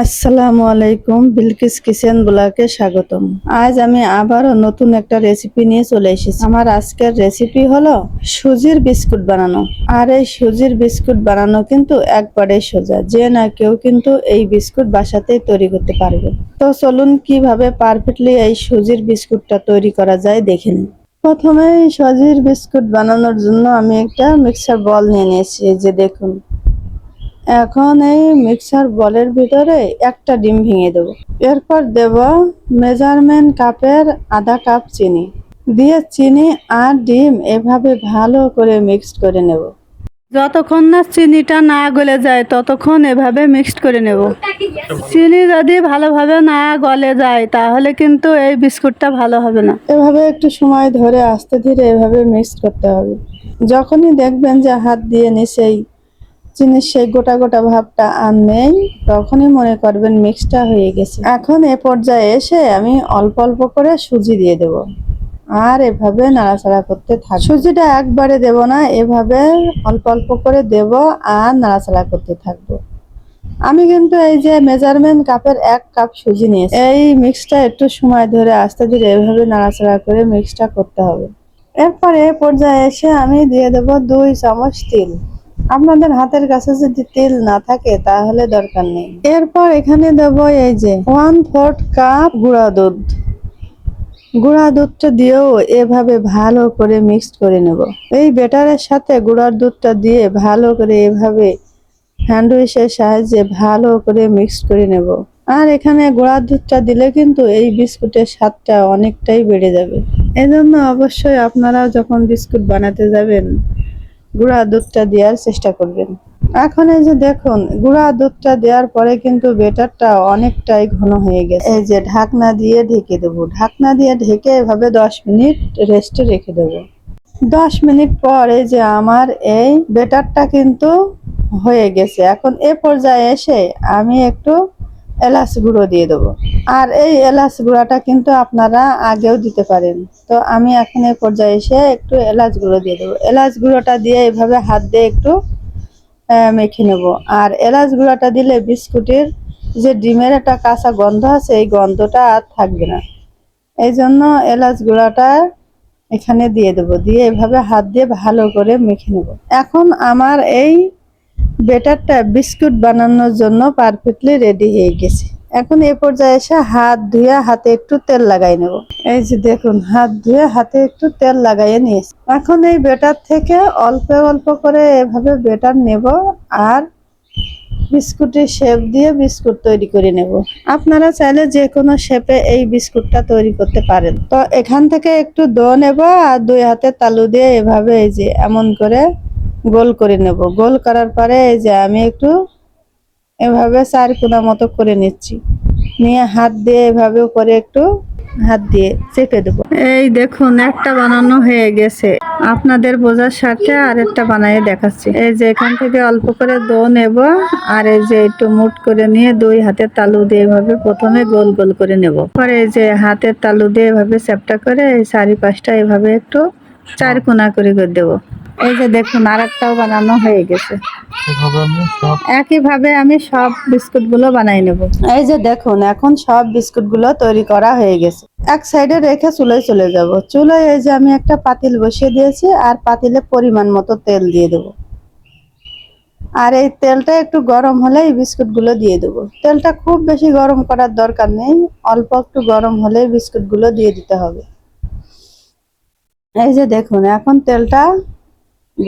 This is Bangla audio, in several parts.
আসসালামু আলাইকুম, বিলকিস কিচেন ব্লগে স্বাগতম। আজ আমি আবারও নতুন একটা রেসিপি নিয়ে চলে এসেছি। আমার আজকের রেসিপি হলো সুজির বিস্কুট বানানো। আর এই সুজির বিস্কুট বানানো কিন্তু একবারে সোজা, যে না কেউ কিন্তু এই বিস্কুট বাসাতেই তৈরি করতে পারবে। তো চলুন কীভাবে পারফেক্টলি এই সুজির বিস্কুটটা তৈরি করা যায় দেখে নিন প্রথমে সুজির বিস্কুট বানানোর জন্য আমি একটা মিক্সার বল নিয়ে নিয়েছি যে দেখুন। এখন এই মিক্সার বলের ভিতরে একটা ডিম ভেঙে দেব। এরপর দেব মেজারমেন্ট কাপের আধা কাপ চিনি। দিয়ে চিনি আর ডিম এভাবে ভালো করে মিক্সড করে নেব। যতক্ষণ না চিনিটা না গলে যায়, ততক্ষণ এভাবে মিক্সড করে নেব। চিনি যদি ভালোভাবে না গলে যায়, তাহলে কিন্তু এই বিস্কুটটা ভালো হবে না। এভাবে একটু সময় ধরে আস্তে ধীরে এভাবে মিক্স করতে হবে। যখনই দেখবেন যে হাত দিয়ে নিচেই চিনির সেই গোটা গোটা ভাবটা আর নেই তখনই মনে করবেন মিক্সটা হয়ে গেছে। এখন এ পর্যায়ে এসে আমি অল্প অল্প করে সুজি দিয়ে দেব। আর এভাবে নাড়াচাড়া করতে থাক সুজিটা একবারে দেব না, এভাবে অল্প অল্প করে দেব আর নাড়াচাড়া করতে থাকব। আমি কিন্তু এই যে মেজারমেন্ট কাপের এক কাপ সুজি নিয়েছি। এই মিক্সটা একটু সময় ধরে আস্তে ধীরে এভাবে নাড়াচাড়া করে মিক্সটা করতে হবে। এরপরে পর্যায়ে এসে আমি দিয়ে দেব দুই চামচ তিল। আপনাদের হাতের কাছে যদি তেল না থাকে, তাহলে দরকার নেই। এরপর এখানে দেব এই যে ওয়ান ফোর্থ কাপ গুঁড়া দুধ। গুঁড়া দুধটা দিয়েও এভাবে ভালো করে মিক্স করে নেব। এই বেটারের সাথে গুঁড়ার দুধটা দিয়ে ভালো করে এভাবে হ্যান্ড উইশের সাহায্যে ভালো করে মিক্সড করে নেব। আর এখানে গুঁড়ার দুধটা দিলে কিন্তু এই বিস্কুটের স্বাদটা অনেকটাই বেড়ে যাবে। এজন্য অবশ্যই আপনারাও যখন বিস্কুট বানাতে যাবেন গুঁড়া দুধটা দেওয়ার চেষ্টা করবেন। এখন এই যে দেখুন, গুঁড়া দুধটা দেওয়ার পরে কিন্তু বেটারটা অনেকটাই ঘন হয়ে গেছে। এই যে ঢাকনা দিয়ে ঢেকে দেবো। ঢাকনা দিয়ে ঢেকে এভাবে দশ মিনিট রেস্টে রেখে দেবো। দশ মিনিট পর এই যে আমার এই বেটারটা কিন্তু হয়ে গেছে। এখন এ পর্যায়ে এসে আমি একটু এলাচ গুঁড়ো দিয়ে দেবো। আর এই এলাচ গুঁড়াটা কিন্তু আপনারা আগেও দিতে পারেন। তো আমি এখন এই পর্যায়ে এসে একটু এলাচ গুঁড়ো দিয়ে দেবো। এলাচ গুঁড়োটা দিয়ে এভাবে হাত দিয়ে একটু মেখে নেব। আর এলাচ গুঁড়োটা দিলে বিস্কুটের যে ডিমের একটা কাঁচা গন্ধ আছে, এই গন্ধটা আর থাকবে না। এই জন্য এলাচ গুঁড়াটা এখানে দিয়ে দেবো। দিয়ে এভাবে হাত দিয়ে ভালো করে মেখে নেব। এখন আমার এই বেটারটা বিস্কুট বানানোর জন্য পারফেক্টলি রেডি হয়ে গেছে। এখন এ পর্যায়ে এসে হাত ধুয়ে হাতে একটু তেল লাগাই নেব। এই যে দেখুন, হাত ধুয়ে হাতে একটু তেল লাগাইয়ে নিয়েছি। এখন এই বেটার থেকে অল্প অল্প করে এভাবে বেটার নেব আর বিস্কুটের শেপ দিয়ে বিস্কুট তৈরি করে নেব। আপনারা চাইলে যে কোনো শেপে এই বিস্কুটটা তৈরি করতে পারেন। তো এখান থেকে একটু দো নেব আর দুই হাতে তালু দিয়ে এভাবে এই যে এমন করে গোল করে নেব। গোল করার পরে এই যে আমি একটু এভাবে চার কোনা মতো করে নিচ্ছি। নিয়ে হাত দিয়ে এভাবে করে একটু হাত দিয়ে চেপে দেবো। এই দেখুন, একটা বানানো হয়ে গেছে। আপনাদের বোঝার সাথে আর একটা বানিয়ে দেখাচ্ছি। এই যে এখান থেকে অল্প করে দো নেব আর এই যে একটু মুট করে নিয়ে দুই হাতের তালু দিয়ে এভাবে প্রথমে গোল গোল করে নেব। পরে এই যে হাতের তালু দিয়ে এভাবে চ্যাপটা করে এই চারি পাঁচটা এভাবে একটু চার কোনা করে করে দেবো। এই যে দেখুন আরেকটাও বানানো হয়ে গেছে। এভাবে আমি একইভাবে আমি সব বিস্কুটগুলো বানাই নেব। এই যে দেখুন এখন সব বিস্কুটগুলো তৈরি করা হয়ে গেছে। এক সাইডে রেখে চুলায় চলে যাব। চুলায় এই যে আমি একটা পাতিল বসিয়ে দিয়েছি আর পাতিলে পরিমাণ মতো তেল দিয়ে দেবো। আর এই তেলটা একটু গরম হলে এই বিস্কুটগুলো দিয়ে দেবো। তেলটা খুব বেশি গরম করার দরকার নেই অল্প একটু গরম হলে বিস্কুটগুলো দিয়ে দিতে হবে। এই যে দেখুন এখন তেলটা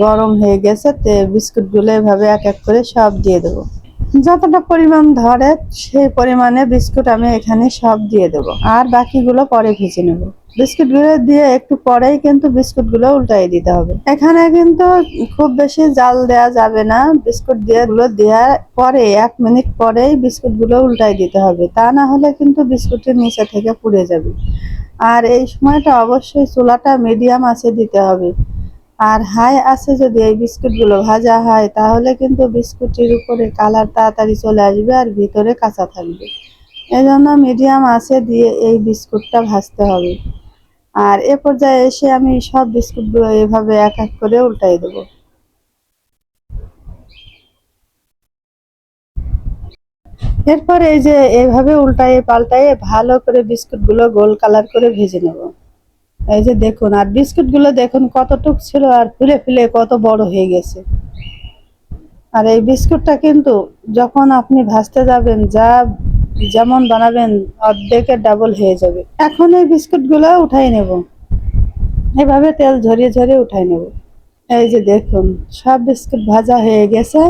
গরম হয়ে গেছে, তে বিস্কুটগুলো এভাবে এক এক করে সব দিয়ে দেবো। যতটা পরিমাণ ধরে সেই পরিমাণে বিস্কুট আমি এখানে সব দিয়ে দেবো। আর বাকিগুলো পরে ভেজে নেব। বিস্কুটগুলো দিয়ে একটু পরেই কিন্তু বিস্কুটগুলো উল্টাই দিতে হবে। এখানে কিন্তু খুব বেশি জাল দেওয়া যাবে না। বিস্কুট দিয়ে গুলো দেওয়ার পরে, এক মিনিট পরেই বিস্কুটগুলো উল্টাই দিতে হবে। তা না হলে কিন্তু বিস্কুটের নিচে থেকে পুড়ে যাবে। আর এই সময়টা অবশ্যই চুলাটা মিডিয়াম আছে দিতে হবে। আর হাই আছে যদি এই বিস্কুটগুলো ভাজা হয়, তাহলে কিন্তু বিস্কুটের উপরে কালার তাড়াতাড়ি চলে আসবে আর ভিতরে কাঁচা থাকবে। এজন্য মিডিয়াম আছে দিয়ে এই বিস্কুটটা ভাজতে হবে। আর এ পর্যায়ে এসে আমি সব বিস্কুটগুলো এভাবে এক এক করে উল্টাই দেবো। এরপর এই যে এভাবে উল্টায়ে পাল্টায়ে ভালো করে বিস্কুটগুলো গোল কালার করে ভেজে নেব। এই যে দেখুন, আর বিস্কুটগুলো দেখুন কতটুক ছিল আর ফুলে ফুলে কত বড় হয়ে গেছে। আর এই বিস্কুটটা কিন্তু যখন আপনি ভাজতে যাবেন, যা যেমন বানাবেন, অর্ধেকের ডাবল হয়ে যাবে। এখন এই বিস্কুটগুলো উঠাই নেব। এভাবে তেল ঝরিয়ে ঝরিয়ে উঠাই নেব। এই যে দেখুন, সব বিস্কুট ভাজা হয়ে গেছে।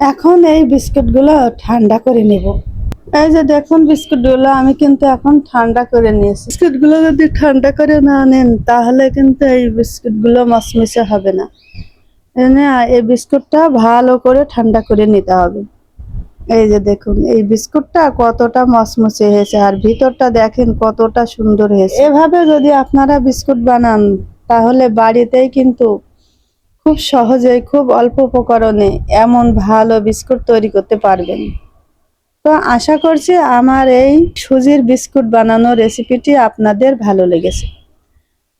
এখন এই বিস্কুটগুলো ঠান্ডা করে নেব। এই যে দেখুন বিস্কুটগুলো, আমি কিন্তু এখন ঠান্ডা করে নিয়েছি। বিস্কুটগুলো যদি ঠান্ডা করে না নেন, তাহলে কিন্তু এই বিস্কুটগুলো মচমচে হবে না। এই বিস্কুটটা ভালো করে ঠান্ডা করে নিতে হবে। এই যে দেখুন, এই বিস্কুটটা কতটা মচমচে হয়েছে, আর ভিতরটা দেখেন কতটা সুন্দর হয়েছে। এভাবে যদি আপনারা বিস্কুট বানান, তাহলে বাড়িতেই কিন্তু খুব সহজেই, খুব অল্প উপকরণে এমন ভালো বিস্কুট তৈরি করতে পারবেন। তো আশা করছি আমার এই সুজির বিস্কুট বানানোর রেসিপিটি আপনাদের ভালো লেগেছে।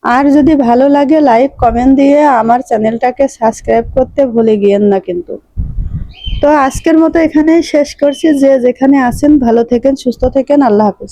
আর যদি ভালো লাগে, লাইক, কমেন্ট দিয়ে আমার চ্যানেলটাকে সাবস্ক্রাইব করতে ভুলে গিয়েন না কিন্তু। তো আজকের মতো এখানেই শেষ করছি। যে যেখানে আছেন, ভালো থেকেন, সুস্থ থেকেন, আল্লাহ হাফিজ।